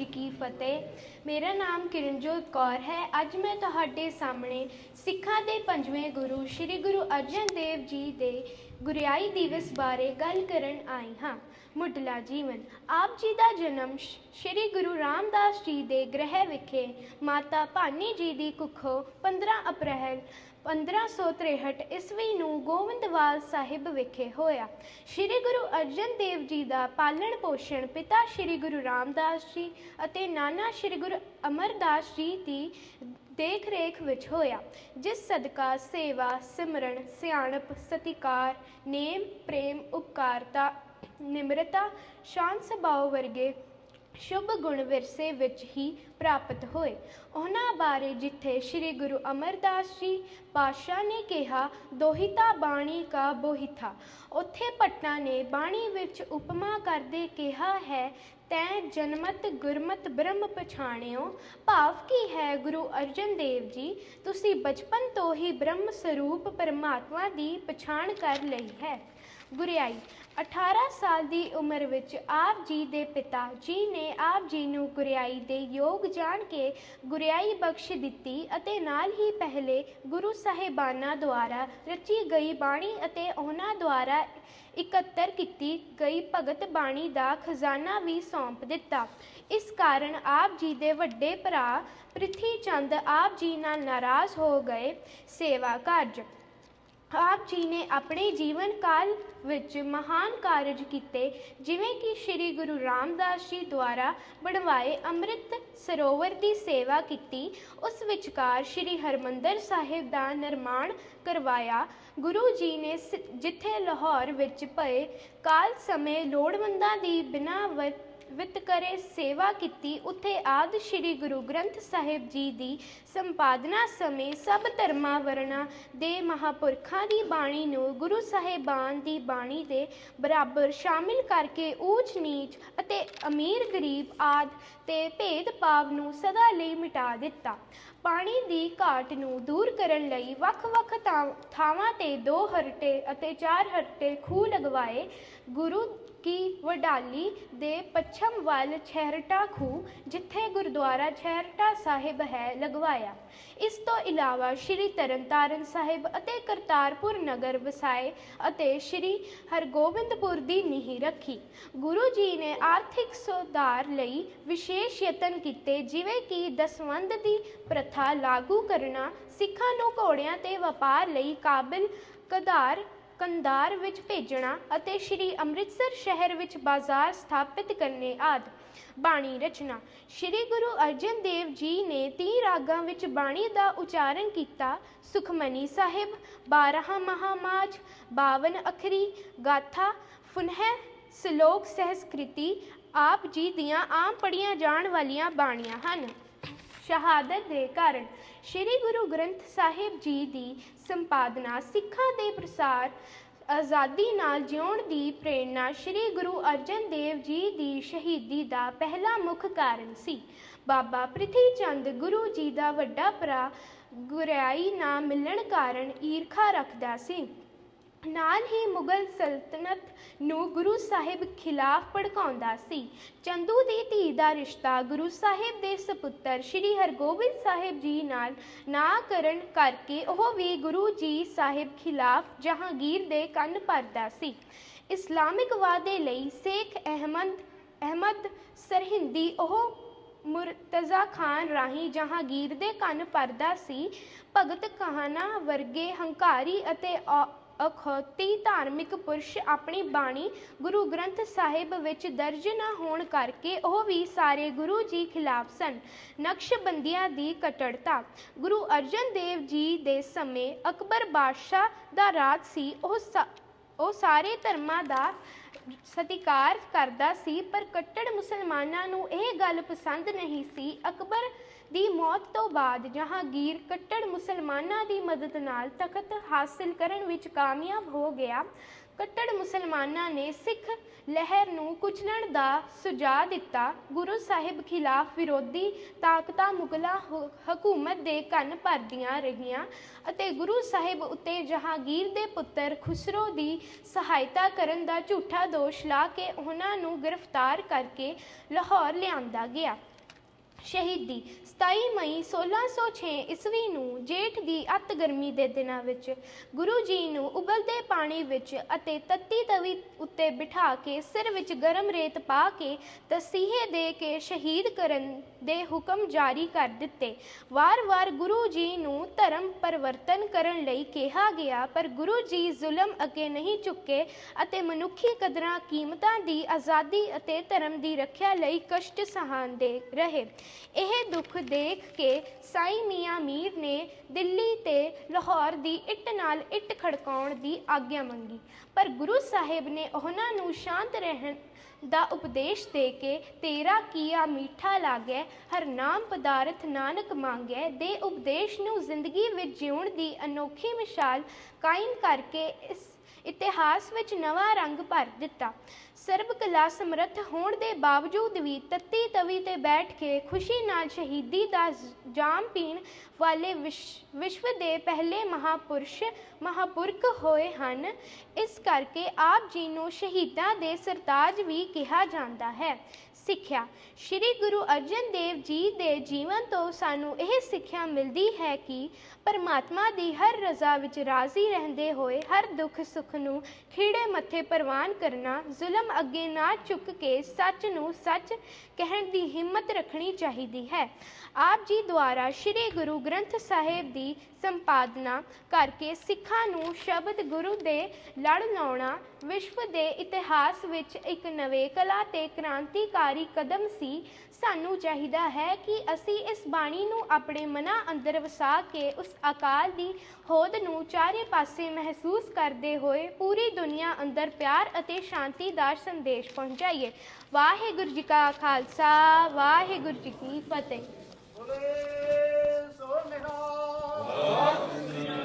ਜੀ ਕੀ ਫਤਿਹ ਮੇਰਾ ਨਾਮ ਕਿਰਨਜੋਤ ਕੌਰ ਹੈ। ਅੱਜ ਮੈਂ ਤੁਹਾਡੇ ਸਾਹਮਣੇ ਸਿੱਖਾਂ ਦੇ ਪੰਜਵੇਂ ਗੁਰੂ ਸ੍ਰੀ ਗੁਰੂ ਅਰਜਨ ਦੇਵ ਜੀ ਦੇ ਗੁਰਿਆਈ ਦਿਵਸ ਬਾਰੇ ਗੱਲ ਕਰਨ ਆਈ ਹਾਂ। ਮੁੱਢਲਾ ਜੀਵਨ। ਆਪ ਜੀ ਦਾ ਜਨਮ ਸ਼- ਸ੍ਰੀ ਗੁਰੂ ਰਾਮਦਾਸ ਜੀ ਦੇ ਗ੍ਰਹਿ ਵਿਖੇ ਮਾਤਾ ਭਾਨੀ ਜੀ ਦੀ ਕੁੱਖੋਂ 15 ਅਪ੍ਰੈਲ 1563 ਈਸਵੀ ਨੂੰ ਗੋਵਿੰਦਵਾਲ ਸਾਹਿਬ ਵਿਖੇ ਹੋਇਆ। ਸ੍ਰੀ ਗੁਰੂ ਅਰਜਨ ਦੇਵ ਜੀ ਦਾ ਪਾਲਣ ਪੋਸ਼ਣ ਪਿਤਾ ਸ੍ਰੀ ਗੁਰੂ ਰਾਮਦਾਸ ਜੀ ਅਤੇ ਨਾਨਾ ਸ੍ਰੀ ਗੁਰੂ ਅਮਰਦਾਸ ਜੀ ਦੀ ਦੇਖ ਰੇਖ ਵਿੱਚ ਹੋਇਆ, ਜਿਸ ਸਦਕਾ ਸੇਵਾ, ਸਿਮਰਨ, ਸਿਆਣਪ, ਸਤਿਕਾਰ, ਨੇਮ, ਪ੍ਰੇਮ, ਉਪਕਾਰਤਾ, ਨਿਮਰਤਾ, ਸ਼ਾਂਤ ਸੁਭਾਅ ਵਰਗੇ ਸ਼ੁਭ ਗੁਣ ਵਿਰਸੇ ਵਿੱਚ ਹੀ ਪ੍ਰਾਪਤ ਹੋਏ। ਉਹਨਾਂ ਬਾਰੇ ਜਿੱਥੇ ਸ੍ਰੀ ਗੁਰੂ ਅਮਰਦਾਸ ਜੀ ਪਾਤਸ਼ਾਹ ਨੇ ਕਿਹਾ, ਦੋਹਿਤਾ ਬਾਣੀ ਕਾ ਬੋਹਿਥਾ ਉੱਥੇ ਪਟਨਾ ਨੇ ਬਾਣੀ ਵਿੱਚ ਉਪਮਾ ਕਰਦੇ ਕਿਹਾ ਹੈ ਤੈ ਜਨਮਤ ਗੁਰਮਤ ਬ੍ਰਹਮ ਪਛਾਣਿਓ। ਭਾਵ ਕੀ ਹੈ ਗੁਰੂ ਅਰਜਨ ਦੇਵ ਜੀ? ਤੁਸੀਂ ਬਚਪਨ ਤੋਂ ਹੀ ਬ੍ਰਹਮ ਸਰੂਪ ਪਰਮਾਤਮਾ ਦੀ ਪਛਾਣ ਕਰ ਲਈ ਹੈ। ਗੁਰਿਆਈ 18 ਸਾਲ ਦੀ ਉਮਰ ਵਿੱਚ ਆਪ ਜੀ ਦੇ ਪਿਤਾ ਜੀ ਨੇ ਆਪ ਜੀ ਨੂੰ ਗੁਰਿਆਈ ਦੇ ਯੋਗ ਜਾਣ ਕੇ ਗੁਰਿਆਈ ਬਖਸ਼ ਦਿੱਤੀ ਅਤੇ ਨਾਲ ਹੀ ਪਹਿਲੇ ਗੁਰੂ ਸਾਹਿਬਾਨਾਂ ਦੁਆਰਾ ਰਚੀ ਗਈ ਬਾਣੀ ਅਤੇ ਉਹਨਾਂ ਦੁਆਰਾ ਇਕੱਤਰ ਕੀਤੀ ਗਈ ਭਗਤ ਬਾਣੀ ਦਾ ਖਜ਼ਾਨਾ ਵੀ ਸੌਂਪ ਦਿੱਤਾ। ਇਸ ਕਾਰਨ ਆਪ ਜੀ ਦੇ ਵੱਡੇ ਭਰਾ ਪ੍ਰਿਥੀ ਚੰਦ ਆਪ ਜੀ ਨਾਲ ਨਾਰਾਜ਼ ਹੋ ਗਏ ਸੇਵਾ ਕਾਰਜ। ਆਪ ਜੀ ਨੇ ਆਪਣੇ ਜੀਵਨ ਕਾਲ ਵਿੱਚ ਮਹਾਨ ਕਾਰਜ ਕੀਤੇ, ਜਿਵੇਂ ਕਿ ਸ੍ਰੀ ਗੁਰੂ ਰਾਮਦਾਸ ਜੀ ਦੁਆਰਾ ਬਣਵਾਏ ਅੰਮ੍ਰਿਤ ਸਰੋਵਰ ਦੀ ਸੇਵਾ ਕੀਤੀ, ਉਸ ਵਿਚਕਾਰ ਸ੍ਰੀ ਹਰਮੰਦਰ ਸਾਹਿਬ ਦਾ ਨਿਰਮਾਣ ਕਰਵਾਇਆ। ਗੁਰੂ ਜੀ ਨੇ ਸ- ਜਿੱਥੇ ਲਾਹੌਰ ਵਿੱਚ ਪਏ, ਕਾਲ ਸਮੇਂ ਲੋੜਵੰਦਾਂ ਦੀ ਬਿਨਾਂ ਵ- ਵਿਤਕਰੇ ਸੇਵਾ ਕੀਤੀ, ਉੱਥੇ ਆਦ ਸ੍ਰੀ ਗੁਰੂ ਗ੍ਰੰਥ ਸਾਹਿਬ ਜੀ ਦੀ ਸੰਪਾਦਨਾ ਸਮੇਂ ਸਭ ਧਰਮਾਂ ਵਰਨਾ ਦੇ ਮਹਾਪੁਰਖਾਂ ਦੀ ਬਾਣੀ ਨੂੰ ਗੁਰੂ ਸਾਹਿਬਾਨ ਦੀ ਬਾਣੀ ਦੇ ਬਰਾਬਰ ਸ਼ਾਮਿਲ ਕਰਕੇ ਊਚ ਨੀਚ ਅਤੇ ਅਮੀਰ ਗਰੀਬ ਆਦ ਤੇ ਭੇਦਭਾਵ ਨੂੰ ਸਦਾ ਲਈ ਮਿਟਾ ਦਿੱਤਾ। ਪਾਣੀ ਦੀ ਘਾਟ ਨੂੰ ਦੂਰ ਕਰਨ ਲਈ ਵੱਖ-ਵੱਖ ਥਾਂ- ਥਾਵਾਂ ਤੇ ਦੋ ਹਰਟੇ ਅਤੇ ਚਾਰ ਹਰਟੇ ਖੂਹ ਲਗਵਾਏ। ਗੁਰੂ ਕੀ ਵਡਾਲੀ ਦੇ ਪੱਛਮ ਵੱਲ ਛਹਿਰਟਾ ਖੂਹ, ਜਿੱਥੇ ਗੁਰਦੁਆਰਾ ਛਹਿਰਟਾ ਸਾਹਿਬ ਹੈ, ਲਗਵਾਇਆ। ਇਸ ਤੋਂ ਇਲਾਵਾ ਸ਼੍ਰੀ ਤਰਨਤਾਰਨ ਸਾਹਿਬ ਅਤੇ ਕਰਤਾਰਪੁਰ ਨਗਰ ਵਸਾਏ ਅਤੇ ਸ਼੍ਰੀ ਹਰਗੋਬਿੰਦਪੁਰ ਦੀ ਨੀਂਹ ਰੱਖੀ। ਗੁਰੂ ਜੀ ਨੇ ਆਰਥਿਕ ਸੁਧਾਰ ਲਈ ਵਿਸ਼ੇਸ਼ ਯਤਨ ਕੀਤੇ, ਜਿਵੇਂ ਕਿ ਦਸਵੰਧ ਦੀ ਪ੍ਰਥਾ ਲਾਗੂ ਕਰਨਾ, ਸਿੱਖਾਂ ਨੂੰ ਘੋੜਿਆਂ ਤੇ ਵਪਾਰ ਲਈ ਕਾਬਿਲ ਕਧਾਰ ਕੰਧਾਰ ਵਿੱਚ ਭੇਜਣਾ ਅਤੇ ਸ੍ਰੀ ਅੰਮ੍ਰਿਤਸਰ ਸ਼ਹਿਰ ਵਿੱਚ ਬਾਜ਼ਾਰ ਸਥਾਪਿਤ ਕਰਨੇ ਆਦਿ। ਬਾਣੀ ਰਚਨਾ। ਸ੍ਰੀ ਗੁਰੂ ਅਰਜਨ ਦੇਵ ਜੀ ਨੇ 30 ਰਾਗਾਂ ਵਿੱਚ ਬਾਣੀ ਦਾ ਉਚਾਰਨ ਕੀਤਾ। ਸੁਖਮਨੀ ਸਾਹਿਬ 12 ਮਹਾਮਾਜ 52 ਅਖਰੀ, ਗਾਥਾ, ਫੁਨਹਿ, ਸ਼ਲੋਕ ਸਹਿਸਕ੍ਰਿਤੀ ਆਪ ਜੀ ਦੀਆਂ ਆਮ ਪੜੀਆਂ ਜਾਣ ਵਾਲੀਆਂ ਬਾਣੀਆਂ ਹਨ। ਸ਼ਹਾਦਤ ਦੇ ਕਾਰਨ ਸ੍ਰੀ ਗੁਰੂ ਗ੍ਰੰਥ ਸਾਹਿਬ ਜੀ ਦੀ ਸੰਪਾਦਨਾ, ਸਿੱਖਾਂ ਦੇ ਪ੍ਰਸਾਰ, ਆਜ਼ਾਦੀ ਨਾਲ ਜਿਉਣ ਦੀ ਪ੍ਰੇਰਣਾ ਸ੍ਰੀ ਗੁਰੂ ਅਰਜਨ ਦੇਵ ਜੀ ਦੀ ਸ਼ਹੀਦੀ ਦਾ ਪਹਿਲਾ ਮੁੱਖ ਕਾਰਨ ਸੀ। ਬਾਬਾ ਪ੍ਰਿਥੀ ਚੰਦ ਗੁਰੂ ਜੀ ਦਾ ਵੱਡਾ ਭਰਾ ਗੁਰਿਆਈ ਨਾ ਮਿਲਣ ਕਾਰਨ ਈਰਖਾ ਰੱਖਦਾ ਸੀ। ਨਾਲ ਹੀ ਮੁਗਲ ਸਲਤਨਤ ਨੂੰ ਗੁਰੂ ਸਾਹਿਬ ਖਿਲਾਫ ਭੜਕਾਉਂਦਾ ਸੀ। ਚੰਦੂ ਦੀ ਧੀ ਦਾ ਰਿਸ਼ਤਾ ਗੁਰੂ ਸਾਹਿਬ ਦੇ ਸੁਪੁੱਤਰ ਸ੍ਰੀ ਹਰਗੋਬਿੰਦ ਸਾਹਿਬ ਜੀ ਨਾਲ ਨਾ ਕਰਨ ਕਰਕੇ ਉਹ ਵੀ ਗੁਰੂ ਜੀ ਸਾਹਿਬ ਖਿਲਾਫ ਜਹਾਂਗੀਰ ਦੇ ਕੰਨ ਭਰਦਾ ਸੀ। ਇਸਲਾਮਿਕ ਵਾਅਦੇ ਲਈ ਸ਼ੇਖ ਅਹਿਮਦ ਅਹਿਮਦ ਸਰਹਿੰਦੀ ਉਹ ਮੁਰਤਜ਼ਾ ਖਾਨ ਰਾਹੀਂ ਜਹਾਂਗੀਰ ਦੇ ਕੰਨ ਭਰਦਾ ਸੀ। ਭਗਤ ਕਹਾਣਾ ਵਰਗੇ ਹੰਕਾਰੀ ਅਤੇ ਔ- ਅਖੌਤੀ ਧਾਰਮਿਕ ਪੁਰਸ਼ ਆਪਣੀ ਬਾਣੀ ਗੁਰੂ ਗ੍ਰੰਥ ਸਾਹਿਬ ਵਿੱਚ ਦਰਜ ਨਾ ਹੋਣ ਕਰਕੇ ਉਹ ਵੀ ਸਾਰੇ ਗੁਰੂ ਜੀ ਖਿਲਾਫ ਸਨ। ਨਕਸ਼ਬੰਦੀਆਂ ਦੀ ਕਟੜਤਾ। ਗੁਰੂ ਅਰਜਨ ਦੇਵ ਜੀ ਦੇ ਸਮੇਂ ਅਕਬਰ ਬਾਦਸ਼ਾਹ ਦਾ ਰਾਜ ਸੀ। ਉਹ ਉਹ ਸਾਰੇ ਧਰਮਾਂ ਦਾ ਸਤਿਕਾਰ ਕਰਦਾ ਸੀ, ਪਰ ਕੱਟੜ ਮੁਸਲਮਾਨਾਂ ਨੂੰ ਇਹ ਗੱਲ ਪਸੰਦ ਨਹੀਂ ਸੀ। ਅਕਬਰ ਦੀ ਮੌਤ ਤੋਂ ਬਾਅਦ ਜਹਾਂਗੀਰ ਕੱਟੜ ਮੁਸਲਮਾਨਾਂ ਦੀ ਮਦਦ ਨਾਲ ਤਖਤ ਹਾਸਿਲ ਕਰਨ ਵਿੱਚ ਕਾਮਯਾਬ ਹੋ ਗਿਆ, ਕੱਟੜ ਮੁਸਲਮਾਨਾਂ ਨੇ ਸਿੱਖ ਲਹਿਰ ਨੂੰ ਕੁਚਲਣ ਦਾ ਸੁਝਾਅ ਦਿੱਤਾ। ਗੁਰੂ ਸਾਹਿਬ ਖਿਲਾਫ ਵਿਰੋਧੀ ਤਾਕਤਾਂ ਮੁਗਲਾਂ ਹਕੂਮਤ ਦੇ ਕੰਨ ਭਰਦੀਆਂ ਰਹੀਆਂ ਅਤੇ ਗੁਰੂ ਸਾਹਿਬ ਉੱਤੇ ਜਹਾਂਗੀਰ ਦੇ ਪੁੱਤਰ ਖੁਸਰੋ ਦੀ ਸਹਾਇਤਾ ਕਰਨ ਦਾ ਝੂਠਾ ਦੋਸ਼ ਲਾ ਕੇ ਉਹਨਾਂ ਨੂੰ ਗ੍ਰਿਫਤਾਰ ਕਰਕੇ ਲਾਹੌਰ ਲਿਆਂਦਾ ਗਿਆ। ਸ਼ਹੀਦੀ। 27 ਮਈ 1606 ਈਸਵੀ ਨੂੰ ਜੇਠ ਦੀ ਅਤ ਗਰਮੀ ਦੇ ਦਿਨਾਂ ਵਿੱਚ ਗੁਰੂ ਜੀ ਨੂੰ ਉਬਲਦੇ ਪਾਣੀ ਵਿੱਚ ਅਤੇ ਤੱਤੀ ਤਵੀ ਉੱਤੇ ਬਿਠਾ ਕੇ ਸਿਰ ਵਿੱਚ ਗਰਮ ਰੇਤ ਪਾ ਕੇ ਤਸੀਹੇ ਦੇ ਕੇ ਸ਼ਹੀਦ ਕਰਨ ਦੇ ਹੁਕਮ ਜਾਰੀ ਕਰ ਦਿੱਤੇ। ਵਾਰ-ਵਾਰ ਗੁਰੂ ਜੀ ਨੂੰ ਧਰਮ ਪਰਿਵਰਤਨ ਕਰਨ ਲਈ ਕਿਹਾ ਗਿਆ, ਪਰ ਗੁਰੂ ਜੀ ਜ਼ੁਲਮ ਅੱਗੇ ਨਹੀਂ ਝੁਕੇ ਅਤੇ ਮਨੁੱਖੀ ਕਦਰਾਂ ਕੀਮਤਾਂ ਦੀ ਆਜ਼ਾਦੀ ਅਤੇ ਧਰਮ ਦੀ ਰੱਖਿਆ ਲਈ ਕਸ਼ਟ ਸਹਾਨਦੇ ਰਹੇ। ਇਹ ਦੁੱਖ ਦੇਖ ਕੇ ਸਾਈ ਮੀਆਂ ਮੀਰ ਨੇ ਦਿੱਲੀ ਤੇ ਲਾਹੌਰ ਦੀ ਇੱਟ ਨਾਲ ਇੱਟ ਖੜਕਾਉਣ ਦੀ ਆਗਿਆ ਮੰਗੀ। ਪਰ ਗੁਰੂ ਸਾਹਿਬ ਨੇ ਉਹਨਾਂ ਨੂੰ ਸ਼ਾਂਤ ਰਹਿਣ ਦਾ ਉਪਦੇਸ਼ ਦੇ ਕੇ ਤੇਰਾ ਕੀਆ ਮੀਠਾ ਲਾਗੈ, ਹਰ ਨਾਮ ਪਦਾਰਥ ਨਾਨਕ ਮੰਗੈ, ਦੇ ਉਪਦੇਸ਼ ਨੂੰ ਜ਼ਿੰਦਗੀ ਵਿੱਚ ਜਿਉਣ ਦੀ ਅਨੋਖੀ ਮਿਸਾਲ ਕਾਇਮ ਕਰਕੇ ਇਸ ਇਤਿਹਾਸ ਵਿੱਚ ਨਵਾਂ ਰੰਗ ਭਰ ਦਿੱਤਾ। ਸਰਬ ਕਲਾ ਸਮਰੱਥ ਹੋਣ ਦੇ ਬਾਵਜੂਦ ਵੀ ਤੱਤੀ ਤਵੀ ਤੇ ਬੈਠ ਕੇ ਖੁਸ਼ੀ ਨਾਲ ਸ਼ਹੀਦੀ ਦਾ ਜਾਮ ਪੀਣ ਵਾਲੇ ਵਿਸ਼- ਵਿਸ਼ਵ ਦੇ ਪਹਿਲੇ ਮਹਾਪੁਰਸ਼, ਮਹਾਪੁਰਖ ਹੋਏ ਹਨ। ਇਸ ਕਰਕੇ ਆਪ ਜੀ ਨੂੰ ਸ਼ਹੀਦਾਂ ਦੇ ਸਰਤਾਜ ਵੀ ਕਿਹਾ ਜਾਂਦਾ ਹੈ। ਸਿੱਖਿਆ। ਸ੍ਰੀ ਗੁਰੂ ਅਰਜਨ ਦੇਵ ਜੀ ਦੇ ਜੀਵਨ ਤੋਂ ਸਾਨੂੰ ਇਹ ਸਿੱਖਿਆ ਮਿਲਦੀ ਹੈ ਕਿ ਪਰਮਾਤਮਾ ਦੀ ਹਰ ਰਜ਼ਾ ਵਿੱਚ ਰਾਜ਼ੀ ਰਹਿੰਦੇ ਹੋਏ ਹਰ ਦੁੱਖ ਸੁੱਖ ਨੂੰ ਖੀੜੇ ਮੱਥੇ ਪ੍ਰਵਾਨ ਕਰਨਾ, ਜ਼ੁਲਮ ਅੱਗੇ ਨਾ ਝੁਕ ਕੇ ਸੱਚ ਨੂੰ ਸੱਚ ਕਹਿਣ ਦੀ ਹਿੰਮਤ ਰੱਖਣੀ ਚਾਹੀਦੀ ਹੈ। ਆਪ ਜੀ ਦੁਆਰਾ ਸ੍ਰੀ ਗੁਰੂ ਗ੍ਰੰਥ ਸਾਹਿਬ ਦੀ ਸੰਪਾਦਨਾ ਕਰਕੇ ਸਿੱਖਾਂ ਨੂੰ ਸ਼ਬਦ ਗੁਰੂ ਦੇ ਲੜ ਲਾਉਣਾ, ਵਿਸ਼ਵ ਦੇ ਇਤਿਹਾਸ ਵਿੱਚ ਇੱਕ ਨਵੇਂ ਕਲਾ ਤੇ ਕ੍ਰਾਂਤੀਕਾਰ ਕਦਮ ਸੀ ਸਾਨੂੰ ਚਾਹੀਦਾ ਹੈ ਕਿ ਅਸੀਂ ਇਸ ਬਾਣੀ ਨੂੰ ਆਪਣੇ ਮਨਾਂ ਅੰਦਰ ਵਸਾ ਕੇ ਉਸ ਅਕਾਲ ਦੀ ਹੋਂਦ ਨੂੰ ਚਾਰੇ ਪਾਸੇ ਮਹਿਸੂਸ ਕਰਦੇ ਹੋਏ ਪੂਰੀ ਦੁਨੀਆ ਅੰਦਰ ਪਿਆਰ ਅਤੇ ਸ਼ਾਂਤੀ ਦਾ ਸੰਦੇਸ਼ ਪਹੁੰਚਾਈਏ। ਵਾਹਿਗੁਰੂ ਜੀ ਕਾ ਖਾਲਸਾ ਵਾਹਿਗੁਰੂ ਜੀ ਕੀ ਫਤਿਹ। ਬੋਲੇ ਸੋ ਨਿਹਾਲ।